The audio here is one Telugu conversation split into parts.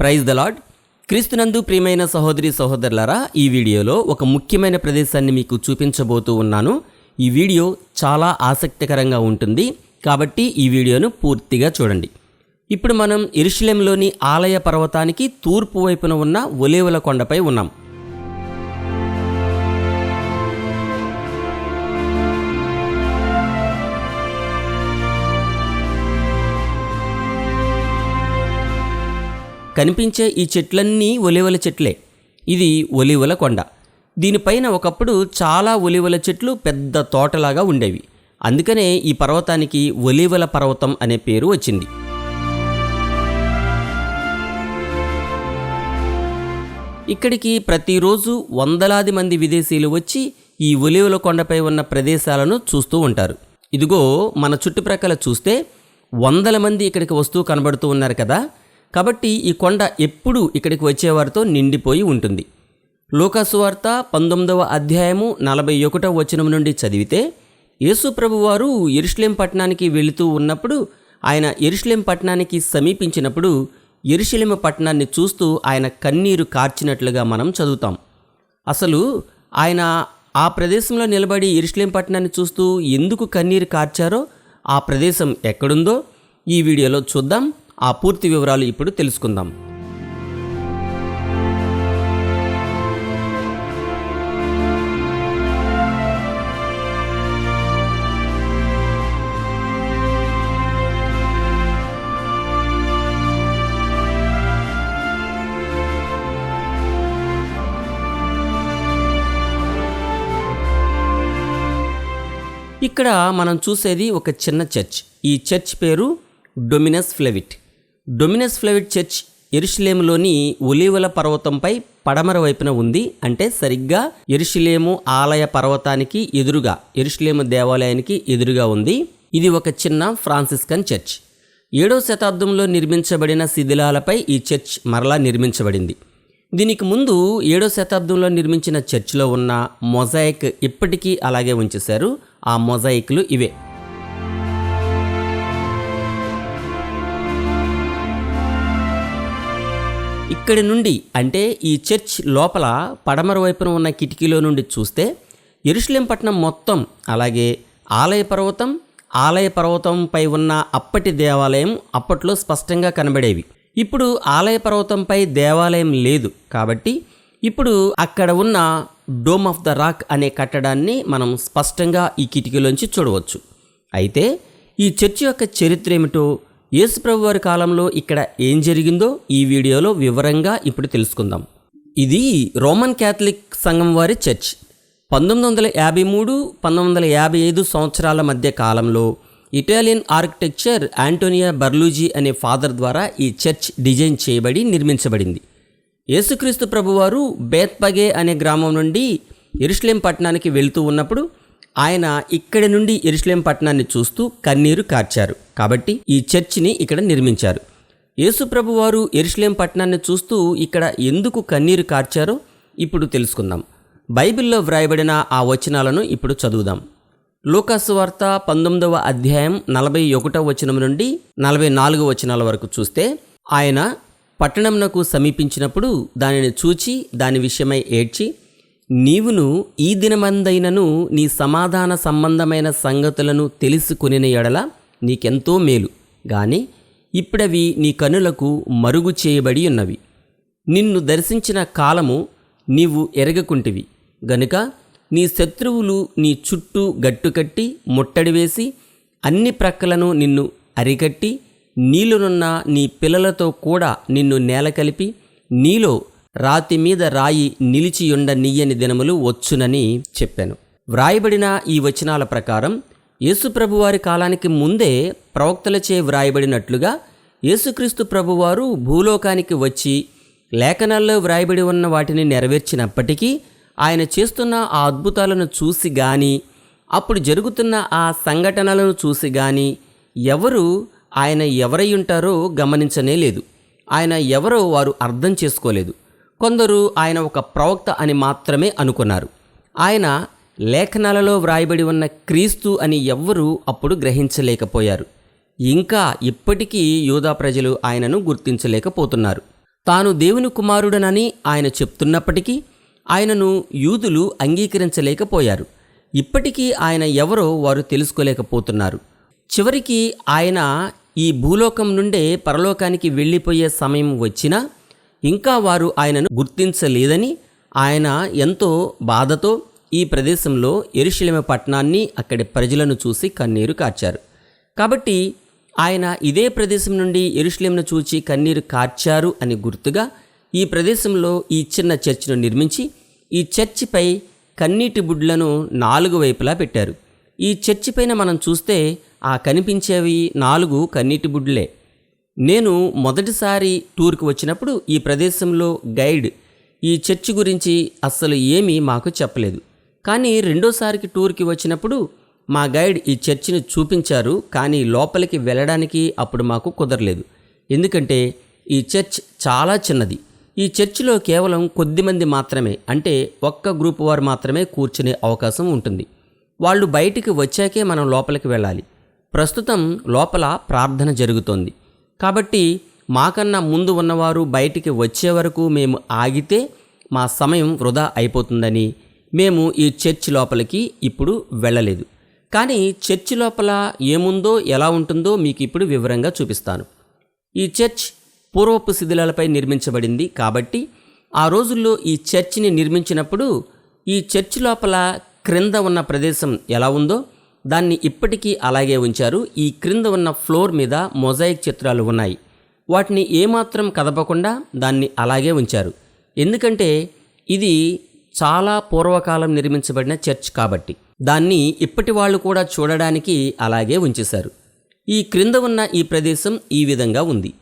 ప్రైజ్ ద లాడ్ క్రీస్తునందు ప్రియమైన సహోదరి సహోదరులారా ఈ వీడియోలో ఒక ముఖ్యమైన ప్రదేశాన్ని మీకు చూపించబోతూ ఉన్నాను. ఈ వీడియో చాలా ఆసక్తికరంగా ఉంటుంది కాబట్టి ఈ వీడియోను పూర్తిగా చూడండి. ఇప్పుడు మనం ఇరుషులెంలోని ఆలయ పర్వతానికి తూర్పు వైపున ఉన్న ఒలేవల కొండపై ఉన్నాం. కనిపించే ఈ చెట్లన్నీ ఒలివల చెట్లే. ఇది ఒలివల కొండ. దీనిపైన ఒకప్పుడు చాలా ఒలివల చెట్లు పెద్ద తోటలాగా ఉండేవి. అందుకనే ఈ పర్వతానికి ఒలివల పర్వతం అనే పేరు వచ్చింది. ఇక్కడికి ప్రతిరోజు వందలాది మంది విదేశీయులు వచ్చి ఈ ఒలివల కొండపై ఉన్న ప్రదేశాలను చూస్తూ ఉంటారు. ఇదిగో మన చుట్టుప్రక్కల చూస్తే వందల మంది ఇక్కడికి వస్తూ కనబడుతూ ఉన్నారు కదా. కాబట్టి ఈ కొండ ఎప్పుడూ ఇక్కడికి వచ్చేవారితో నిండిపోయి ఉంటుంది. లోకాసువార్త పంతొమ్మిదవ అధ్యాయము నలభై ఒకటవ వచనం నుండి చదివితే యేసుప్రభువారు ఎరుష్లేం పట్టణానికి వెళుతూ ఉన్నప్పుడు ఆయన ఎరుష్లేం పట్టణానికి సమీపించినప్పుడు ఎరుషలేమ పట్టణాన్ని చూస్తూ ఆయన కన్నీరు కార్చినట్లుగా మనం చదువుతాం. అసలు ఆయన ఆ ప్రదేశంలో నిలబడి ఎరుషలేం పట్టణాన్ని చూస్తూ ఎందుకు కన్నీరు కార్చారో ఆ ప్రదేశం ఎక్కడుందో ఈ వీడియోలో చూద్దాం. ఆ పూర్తి వివరాలు ఇప్పుడు తెలుసుకుందాం. ఇక్కడ మనం చూసేది ఒక చిన్న చర్చ్. ఈ చర్చ్ పేరు డొమినస్ ఫ్లెవిట్. డొమినస్ ఫ్లెవిడ్ చర్చ్ ఎరుషులేములోని ఒలీవల పర్వతంపై పడమర వైపున ఉంది అంటే సరిగ్గా ఎరుషులేము ఆలయ పర్వతానికి ఎదురుగా ఎరుషులేము దేవాలయానికి ఎదురుగా ఉంది. ఇది ఒక చిన్న ఫ్రాన్సిస్కన్ చర్చ్. ఏడవ శతాబ్దంలో నిర్మించబడిన శిథిలాలపై ఈ చర్చ్ మరలా నిర్మించబడింది. దీనికి ముందు ఏడో శతాబ్దంలో నిర్మించిన చర్చిలో ఉన్న మొజాయిక్ ఇప్పటికీ అలాగే ఉంచేశారు. ఆ మొజాయిక్లు ఇవే. అక్కడి నుండి అంటే ఈ చర్చ్ లోపల పడమర వైపున ఉన్న కిటికీలో నుండి చూస్తే ఎరుషులేం పట్టణం మొత్తం అలాగే ఆలయ పర్వతం ఆలయ పర్వతంపై ఉన్న అప్పటి దేవాలయం అప్పట్లో స్పష్టంగా కనబడేవి. ఇప్పుడు ఆలయ పర్వతంపై దేవాలయం లేదు కాబట్టి ఇప్పుడు అక్కడ ఉన్న డోమ్ ఆఫ్ ద రాక్ అనే కట్టడాన్ని మనం స్పష్టంగా ఈ కిటికీలోంచి చూడవచ్చు. అయితే ఈ చర్చి యొక్క చరిత్ర ఏమిటో యేసుప్రభు వారి కాలంలో ఇక్కడ ఏం జరిగిందో ఈ వీడియోలో వివరంగా ఇప్పుడు తెలుసుకుందాం. ఇది రోమన్ క్యాథలిక్ సంఘం వారి చర్చ్. పంతొమ్మిది వందల యాభై మూడు పంతొమ్మిది వందల యాభై ఐదు సంవత్సరాల మధ్య కాలంలో ఇటాలియన్ ఆర్కిటెక్చర్ ఆంటోనియా బర్లూజీ అనే ఫాదర్ ద్వారా ఈ చర్చ్ డిజైన్ చేయబడి నిర్మించబడింది. యేసుక్రీస్తు ప్రభువారు బేత్పగే అనే గ్రామం నుండి ఇరుష్లేం పట్టణానికి వెళ్తూ ఉన్నప్పుడు ఆయన ఇక్కడి నుండి ఎరుసలేం పట్టణాన్ని చూస్తూ కన్నీరు కార్చారు. కాబట్టి ఈ చర్చిని ఇక్కడ నిర్మించారు. యేసుప్రభు వారు ఎరుసలేం పట్టణాన్ని చూస్తూ ఇక్కడ ఎందుకు కన్నీరు కార్చారో ఇప్పుడు తెలుసుకుందాం. బైబిల్లో వ్రాయబడిన ఆ వచనాలను ఇప్పుడు చదువుదాం. లూకాసు వార్త పంతొమ్మిదవ అధ్యాయం నలభై ఒకటవ వచనం నుండి నలభై నాలుగు వచనాల వరకు చూస్తే ఆయన పట్టణంనకు సమీపించినప్పుడు దానిని చూచి దాని విషయమై ఏడ్చి నీవును ఈ దినమందైనను నీ సమాధాన సంబంధమైన సంగతులను తెలుసుకునిన ఎడల నీకెంతో మేలు. గాని ఇప్పుడవి నీ కనులకు మరుగు చేయబడి ఉన్నవి. నిన్ను దర్శించిన కాలము నీవు ఎరగకుంటివి. గనుక నీ శత్రువులు నీ చుట్టూ గట్టుకట్టి ముట్టడి వేసి అన్ని ప్రక్కలను నిన్ను అరికట్టి నీళ్ళునున్న నీ పిల్లలతో కూడా నిన్ను నేల కలిపి నీలో రాతి మీద రాయి నిలిచియుండ నీయని దినములు వచ్చునని చెప్పాను. వ్రాయబడిన ఈ వచనాల ప్రకారం యేసుప్రభువారి కాలానికి ముందే ప్రవక్తలచే వ్రాయబడినట్లుగా యేసుక్రీస్తు ప్రభువారు భూలోకానికి వచ్చి లేఖనాల్లో వ్రాయబడి ఉన్న వాటిని నెరవేర్చినప్పటికీ ఆయన చేస్తున్న ఆ అద్భుతాలను చూసి గాని అప్పుడు జరుగుతున్న ఆ సంఘటనలను చూసి గాని ఎవరు ఆయన ఎవరై ఉంటారో గమనించనే లేదు. ఆయన ఎవరో వారు అర్థం చేసుకోలేదు. కొందరు ఆయన ఒక ప్రవక్త అని మాత్రమే అనుకున్నారు. ఆయన లేఖనాలలో వ్రాయబడి ఉన్న క్రీస్తు అని ఎవ్వరూ అప్పుడు గ్రహించలేకపోయారు. ఇంకా ఇప్పటికీ యూదా ప్రజలు ఆయనను గుర్తించలేకపోతున్నారు. తాను దేవుని కుమారుడనని ఆయన చెప్తున్నప్పటికీ ఆయనను యూదులు అంగీకరించలేకపోయారు. ఇప్పటికీ ఆయన ఎవరో వారు తెలుసుకోలేకపోతున్నారు. చివరికి ఆయన ఈ భూలోకం నుండే పరలోకానికి వెళ్ళిపోయే సమయం వచ్చినా ఇంకా వారు ఆయనను గుర్తించలేదని ఆయన ఎంతో బాధతో ఈ ప్రదేశంలో ఎరుషలేమ పట్టణాన్ని అక్కడి ప్రజలను చూసి కన్నీరు కార్చారు. కాబట్టి ఆయన ఇదే ప్రదేశం నుండి ఎరుషలేంను చూచి కన్నీరు కార్చారు అని గుర్తుగా ఈ ప్రదేశంలో ఈ చిన్న చర్చిను నిర్మించి ఈ చర్చిపై కన్నీటి బుడ్లను నాలుగు వైపులా పెట్టారు. ఈ చర్చి పైన మనం చూస్తే ఆ కనిపించేవి నాలుగు కన్నీటి బుడ్లే. నేను మొదటిసారి టూర్కి వచ్చినప్పుడు ఈ ప్రదేశంలో గైడ్ ఈ చర్చి గురించి అస్సలు ఏమీ మాకు చెప్పలేదు. కానీ రెండోసారికి టూర్కి వచ్చినప్పుడు మా గైడ్ ఈ చర్చిని చూపించారు. కానీ లోపలికి వెళ్ళడానికి అప్పుడు మాకు కుదరలేదు. ఎందుకంటే ఈ చర్చ్ చాలా చిన్నది. ఈ చర్చిలో కేవలం కొద్దిమంది మాత్రమే అంటే ఒక్క గ్రూప్ వారు మాత్రమే కూర్చునే అవకాశం ఉంటుంది. వాళ్ళు బయటికి వచ్చాకే మనం లోపలికి వెళ్ళాలి. ప్రస్తుతం లోపల ప్రార్థన జరుగుతోంది. కాబట్టి మాకన్నా ముందు ఉన్నవారు బయటికి వచ్చే వరకు మేము ఆగితే మా సమయం వృధా అయిపోతుందని మేము ఈ చర్చ్ లోపలికి ఇప్పుడు వెళ్ళలేదు. కానీ చర్చ్ లోపల ఏముందో ఎలా ఉంటుందో మీకు ఇప్పుడు వివరంగా చూపిస్తాను. ఈ చర్చ్ పూర్వపు శిథిలాలపై నిర్మించబడింది కాబట్టి ఆ రోజుల్లో ఈ చర్చిని నిర్మించినప్పుడు ఈ చర్చ్ లోపల క్రింద ఉన్న ప్రదేశం ఎలా ఉందో దాన్ని ఇప్పటికీ అలాగే ఉంచారు. ఈ క్రింద ఉన్న ఫ్లోర్ మీద మొజాయిక్ చిత్రాలు ఉన్నాయి. వాటిని ఏమాత్రం కదపకుండా దాన్ని అలాగే ఉంచారు. ఎందుకంటే ఇది చాలా పూర్వకాలం నిర్మించబడిన చర్చ్ కాబట్టి. దాన్ని ఇప్పటి వాళ్ళు కూడా చూడడానికి అలాగే ఉంచేశారు. ఈ క్రింద ఉన్న ఈ ప్రదేశం ఈ విధంగా ఉంది.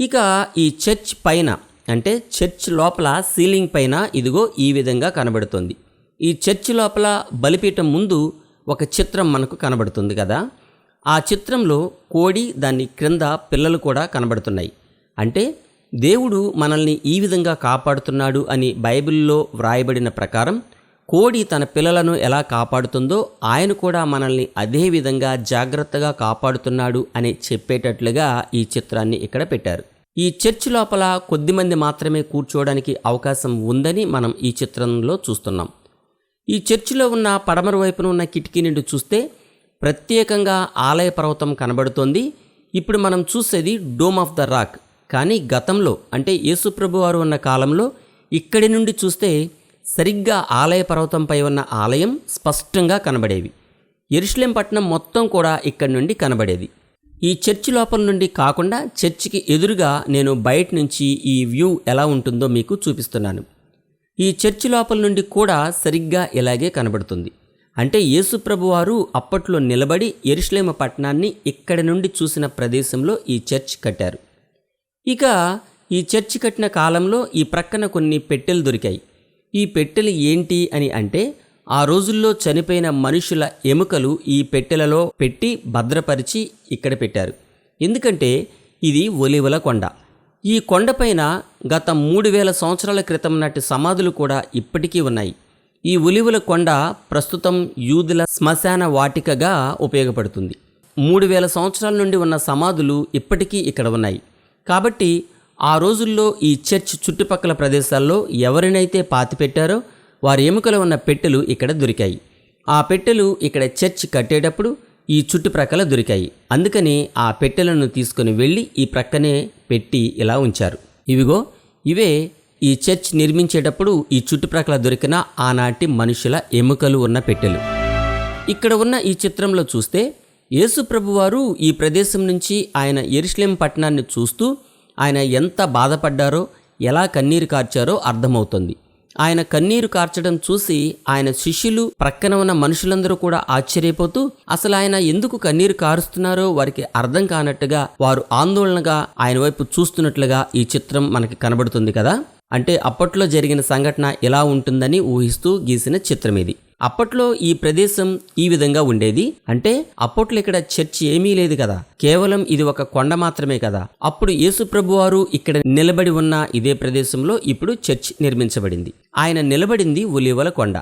ఇక ఈ చర్చ్ పైన అంటే చర్చ్ లోపల సీలింగ్ పైన ఇదిగో ఈ విధంగా కనబడుతుంది. ఈ చర్చ్ లోపల బలిపీఠం ముందు ఒక చిత్రం మనకు కనబడుతుంది కదా? ఆ చిత్రంలో కోడి దాని క్రింద పిల్లలు కూడా కనబడుతున్నాయి. అంటే దేవుడు మనల్ని ఈ విధంగా కాపాడుతున్నాడు అని బైబిల్లో వ్రాయబడిన ప్రకారం కోడి తన పిల్లలను ఎలా కాపాడుతుందో ఆయన కూడా మనల్ని అదే విధంగా జాగ్రత్తగా కాపాడుతున్నాడు అని చెప్పేటట్లుగా ఈ చిత్రాన్ని ఇక్కడ పెట్టారు. ఈ చర్చ్ లోపల కొద్దిమంది మాత్రమే కూర్చోవడానికి అవకాశం ఉందని మనం ఈ చిత్రంలో చూస్తున్నాం. ఈ చర్చిలో ఉన్న పడమర వైపున ఉన్న కిటికీ నుండి చూస్తే ప్రత్యేకంగా ఆలయ పర్వతం కనబడుతోంది. ఇప్పుడు మనం చూసేది డోమ్ ఆఫ్ ద రాక్. కానీ గతంలో అంటే యేసుప్రభు వారు ఉన్న కాలంలో ఇక్కడి నుండి చూస్తే సరిగ్గా ఆలయ పర్వతంపై ఉన్న ఆలయం స్పష్టంగా కనబడేవి. ఎరుషలేం పట్టణం మొత్తం కూడా ఇక్కడి నుండి కనబడేది. ఈ చర్చి లోపల నుండి కాకుండా చర్చికి ఎదురుగా నేను బయట నుంచి ఈ వ్యూ ఎలా ఉంటుందో మీకు చూపిస్తున్నాను. ఈ చర్చి లోపల నుండి కూడా సరిగ్గా ఇలాగే కనబడుతుంది. అంటే యేసుప్రభు వారు అప్పట్లో నిలబడి ఎరుషలేమ పట్టణాన్ని ఇక్కడి నుండి చూసిన ప్రదేశంలో ఈ చర్చ్ కట్టారు. ఇక ఈ చర్చి కట్టిన కాలంలో ఈ ప్రక్కన కొన్ని పెట్టెలు దొరికాయి. ఈ పెట్టెలు ఏంటి అని అంటే ఆ రోజుల్లో చనిపోయిన మనుషుల ఎముకలు ఈ పెట్టెలలో పెట్టి భద్రపరిచి ఇక్కడ పెట్టారు. ఎందుకంటే ఇది ఒలివల కొండ. ఈ కొండపైన గత మూడు వేల సంవత్సరాల క్రితం నాటి సమాధులు కూడా ఇప్పటికీ ఉన్నాయి. ఈ ఉలివుల కొండ ప్రస్తుతం యూదుల శ్మశాన వాటికగా ఉపయోగపడుతుంది. మూడు వేల సంవత్సరాల నుండి ఉన్న సమాధులు ఇప్పటికీ ఇక్కడ ఉన్నాయి. కాబట్టి ఆ రోజుల్లో ఈ చర్చ్ చుట్టుపక్కల ప్రదేశాల్లో ఎవరినైతే పాతిపెట్టారో వారి ఎముకలు ఉన్న పెట్టెలు ఇక్కడ దొరికాయి. ఆ పెట్టెలు ఇక్కడ చర్చ్ కట్టేటప్పుడు ఈ చుట్టుప్రక్కల దొరికాయి. అందుకని ఆ పెట్టెలను తీసుకుని వెళ్ళి ఈ ప్రక్కనే పెట్టి ఇలా ఉంచారు. ఇవిగో ఇవే ఈ చర్చ్ నిర్మించేటప్పుడు ఈ చుట్టుప్రక్కల దొరికిన ఆనాటి మనుషుల ఎముకలు ఉన్న పెట్టెలు. ఇక్కడ ఉన్న ఈ చిత్రంలో చూస్తే యేసుప్రభువారు ఈ ప్రదేశం నుంచి ఆయన ఎరుషలేం పట్టణాన్ని చూస్తూ ఆయన ఎంత బాధపడ్డారో ఎలా కన్నీరు కార్చారో అర్థమవుతుంది. ఆయన కన్నీరు కార్చడం చూసి ఆయన శిష్యులు ప్రక్కన ఉన్న మనుషులందరూ కూడా ఆశ్చర్యపోతూ అసలు ఆయన ఎందుకు కన్నీరు కారుస్తున్నారో వారికి అర్థం కానట్టుగా వారు ఆందోళనగా ఆయన వైపు చూస్తున్నట్లుగా ఈ చిత్రం మనకి కనబడుతుంది కదా? అంటే అప్పట్లో జరిగిన సంఘటన ఎలా ఉంటుందని ఊహిస్తూ గీసిన చిత్రం ఇది అప్పట్లో ఈ ప్రదేశం ఈ విధంగా ఉండేది. అంటే అప్పట్లో ఇక్కడ చర్చ్ ఏమీ లేదు కదా. కేవలం ఇది ఒక కొండ మాత్రమే కదా. అప్పుడు యేసుప్రభు వారు ఇక్కడ నిలబడి ఉన్న ఇదే ప్రదేశంలో ఇప్పుడు చర్చ్ నిర్మించబడింది. ఆయన నిలబడింది ఒలివల కొండ.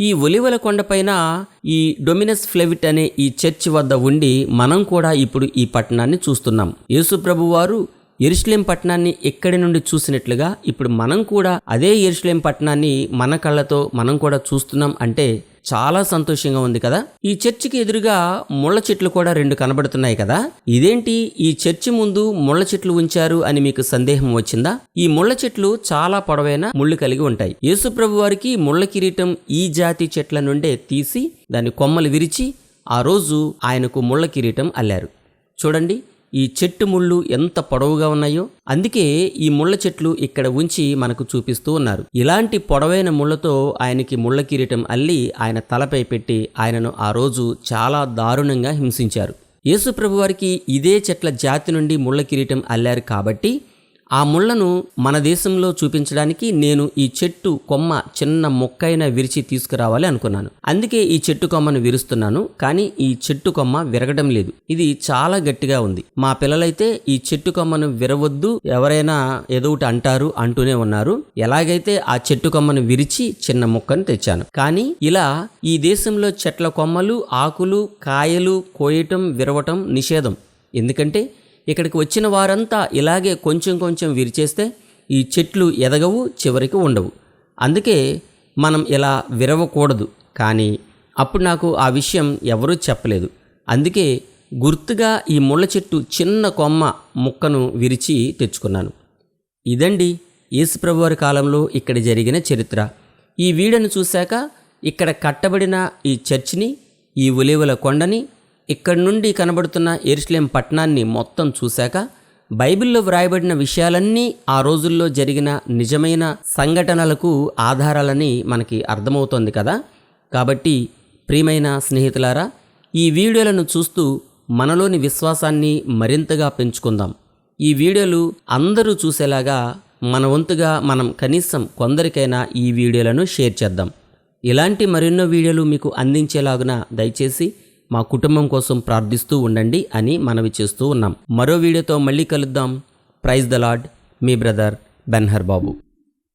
ఈ ఒలివల కొండపైన ఈ డొమినస్ ఫ్లెవిట్ అనే ఈ చర్చ్ వద్ద ఉండి మనం కూడా ఇప్పుడు ఈ పట్టణాన్ని చూస్తున్నాం. యేసుప్రభు వారు ఎరుషలేం పట్టణాన్ని ఎక్కడి నుండి చూసినట్లుగా ఇప్పుడు మనం కూడా అదే ఎరుషలేం పట్టణాన్ని మన కళ్ళతో మనం కూడా చూస్తున్నాం అంటే చాలా సంతోషంగా ఉంది కదా. ఈ చర్చికి ఎదురుగా ముళ్ళ చెట్లు కూడా రెండు కనబడుతున్నాయి కదా. ఇదేంటి? ఈ చర్చి ముందు ముళ్ళ చెట్లు ఉంచారు అని మీకు సందేహం వచ్చిందా? ఈ ముళ్ళ చెట్లు చాలా పొడవైన ముళ్ళు కలిగి ఉంటాయి. యేసుప్రభు వారికి ముళ్ళ కిరీటం ఈ జాతి చెట్ల నుండే తీసి దాని కొమ్మలు విరిచి ఆ రోజు ఆయనకు ముళ్ళ కిరీటం అల్లారు. చూడండి. ఈ చెట్టు ముళ్ళు ఎంత పొడవుగా ఉన్నాయో అందుకే ఈ ముళ్ళ చెట్లు ఇక్కడ ఉంచి మనకు చూపిస్తూ ఉన్నారు. ఇలాంటి పొడవైన ముళ్ళతో ఆయనకి ముళ్ళ కిరీటం అల్లి ఆయన తలపై పెట్టి ఆయనను ఆ రోజు చాలా దారుణంగా హింసించారు. యేసుప్రభు వారికి ఇదే చెట్ల జాతి నుండి ముళ్ళ కిరీటం అల్లారు కాబట్టి ఆ ముళ్ళను మన దేశంలో చూపించడానికి నేను ఈ చెట్టు కొమ్మ చిన్న మొక్కైన విరిచి తీసుకురావాలి అనుకున్నాను. అందుకే ఈ చెట్టు కొమ్మను విరుస్తున్నాను కానీ ఈ చెట్టు కొమ్మ విరగడం లేదు. ఇది చాలా గట్టిగా ఉంది. మా పిల్లలైతే ఈ చెట్టు కొమ్మను విరవద్దు ఎవరైనా ఏదో ఒకటి అంటారు అంటూనే ఉన్నారు. ఎలాగైతే ఆ చెట్టు కొమ్మను విరిచి చిన్న మొక్కను తెచ్చాను. కానీ ఇలా ఈ దేశంలో చెట్ల కొమ్మలు ఆకులు కాయలు కోయటం విరవటం నిషేధం. ఎందుకంటే ఇక్కడికి వచ్చిన వారంతా ఇలాగే కొంచెం కొంచెం విరిచేస్తే ఈ చెట్లు ఎదగవు చివరికి ఉండవు. అందుకే మనం ఇలా విరవకూడదు. కానీ అప్పుడు నాకు ఆ విషయం ఎవరూ చెప్పలేదు. అందుకే గుర్తుగా ఈ ముళ్ళ చెట్టు చిన్న కొమ్మ ముక్కను విరిచి తెచ్చుకున్నాను. ఇదండి యేసుప్రభువారి కాలంలో ఇక్కడ జరిగిన చరిత్ర. ఈ వీడను చూశాక ఇక్కడ కట్టబడిన ఈ చర్చిని ఈ ఉలివల కొండని ఇక్కడి నుండి కనబడుతున్న ఎరుసలేం పట్టణాన్ని మొత్తం చూశాక బైబిల్లో వ్రాయబడిన విషయాలన్నీ ఆ రోజుల్లో జరిగిన నిజమైన సంఘటనలకు ఆధారాలని మనకి అర్థమవుతోంది కదా. కాబట్టి ప్రియమైన స్నేహితులారా ఈ వీడియోలను చూస్తూ మనలోని విశ్వాసాన్ని మరింతగా పెంచుకుందాం. ఈ వీడియోలు అందరూ చూసేలాగా మన వంతుగా మనం కనీసం కొందరికైనా ఈ వీడియోలను షేర్ చేద్దాం. ఇలాంటి మరెన్నో వీడియోలు మీకు అందించేలాగున దయచేసి మా కుటుంబం కోసం ప్రార్థిస్తూ ఉండండి అని మనవి చేస్తూ ఉన్నాం. మరో వీడియోతో మళ్ళీ కలుద్దాం. ప్రైజ్ ద లాడ్ మీ బ్రదర్ బెన్హర్ బాబు